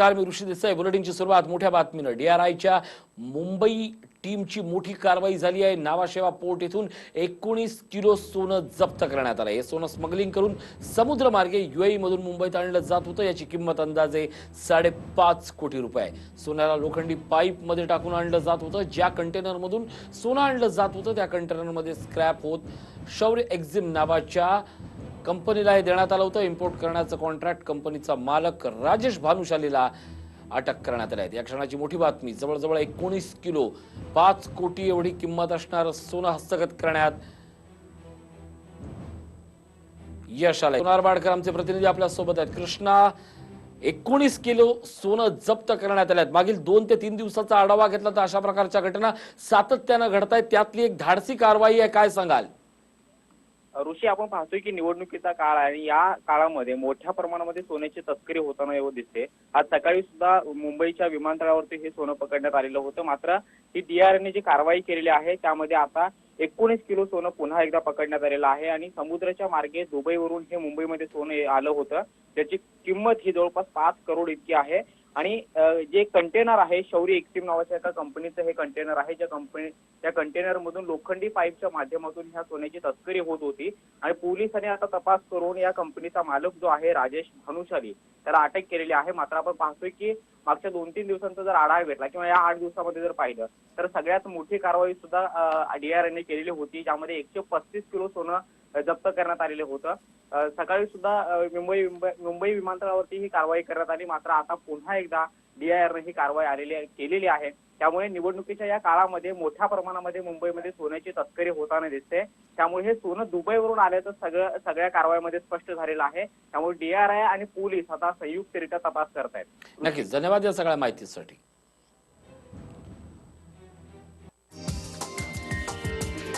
नमस्कार मी ऋषी देसाई बुलेटिनची सुरुवात मोठ्या बातमीनं डीआरआयच्या मुंबई टीमची मोठी कारवाई झाली आहे. नावाशेवा पोर्ट येथून एकोणीस किलो सोनं जप्त करण्यात आलं हे सोनं स्मगलिंग करून समुद्रमार्गे युएई मधून मुंबईत आणलं जात होतं. याची किंमत अंदाजे साडेपाच कोटी रुपये सोन्याला लोखंडी पाईपमध्ये टाकून आणलं जात होतं. ज्या कंटेनरमधून सोनं आणलं जात होतं त्या कंटेनरमध्ये स्क्रॅप होत शौर्य एक्झिम नावाच्या कंपनीला हे देण्यात आलं होतं. इम्पोर्ट करण्याचं कॉन्ट्रॅक्ट कंपनीचा मालक राजेश भानुशालीला अटक करण्यात आली आहे. या क्षणाची मोठी बातमी जवळजवळ एकोणीस किलो पाच कोटी एवढी किंमत असणार सोनं हस्तगत करण्यात यश आलंय. सोनार बाडकर आमचे प्रतिनिधी आपल्यासोबत आहेत. कृष्णा एकोणीस किलो सोनं जप्त करण्यात आल्यात. मागील दोन ते तीन दिवसाचा आढावा घेतला तर अशा प्रकारच्या घटना सातत्यानं घडत आहेत त्यातली एक धाडसी कारवाई आहे काय सांगाल? ऋषी आपण पाहतोय की निवडणुकीचा काळ आहे आणि या काळामध्ये मोठ्या प्रमाणामध्ये सोन्याची तस्करी होताना एवढं दिसते आज सकाळी सुद्धा मुंबईच्या विमानतळावरती हे सोनं पकडण्यात आलेलं होतं. मात्र ही डीआरने जी कारवाई केलेली आहे त्यामध्ये आता एकोणीस किलो सोनं पुन्हा एकदा पकडण्यात आलेलं आहे आणि समुद्राच्या मार्गे दुबईवरून हे मुंबईमध्ये सोनं आलं होतं. त्याची किंमत ही जवळपास पाच करोड इतकी आहे. आणि जे कंटेनर आहे शौर्य एक्सिम नावाच्या एका कंपनीचं हे कंटेनर आहे. ज्या कंपनी त्या कंटेनरमधून लोखंडी पाईपच्या माध्यमातून ह्या सोन्याची तस्करी होत होती. आणि पोलिसांनी आता तपास करून या कंपनीचा मालक जो आहे राजेश भानुशाली त्याला अटक केलेली आहे. मात्र आपण पाहतोय की मागच्या दोन तीन दिवसांचा जर आढावा घेतला किंवा या आठ दिवसामध्ये जर पाहिलं तर सगळ्यात मोठी कारवाई सुद्धा डीआरएने केलेली होती ज्यामध्ये एकशे पस्तीस किलो सोनं जप्त करण्यात आलेलं होतं. सकाळी सुद्धा मुंबई- मुंबई विमानतळावरती ही कारवाई करण्यात आली. मात्र आता पुन्हा एकदा डीआयआरने ही कारवाई आलेली आहे- केलेली आहे. त्यामुळे निवडणुकीच्या या काळामध्ये मोठ्या प्रमाणामध्ये मुंबईमध्ये सोन्याची तस्करी होताना दिसते. त्यामुळे हे सोनं दुबईवरून आल्याचं सगळं सगळ्या कारवाईमध्ये स्पष्ट झालेलं आहे. त्यामुळे डीआरआय आणि पोलीस आता संयुक्तरित्या तपास करतायत. नक्कीच. धन्यवाद या सगळ्या माहितीसाठी.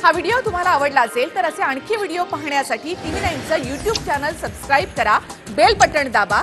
हा व्हिडिओ तुम्हाला आवडला असेल तर असे आणखी व्हिडिओ पाहण्यासाठी टीव्ही नाईनचं युट्यूब चॅनल सबस्क्राईब करा. बेल बटण दाबा.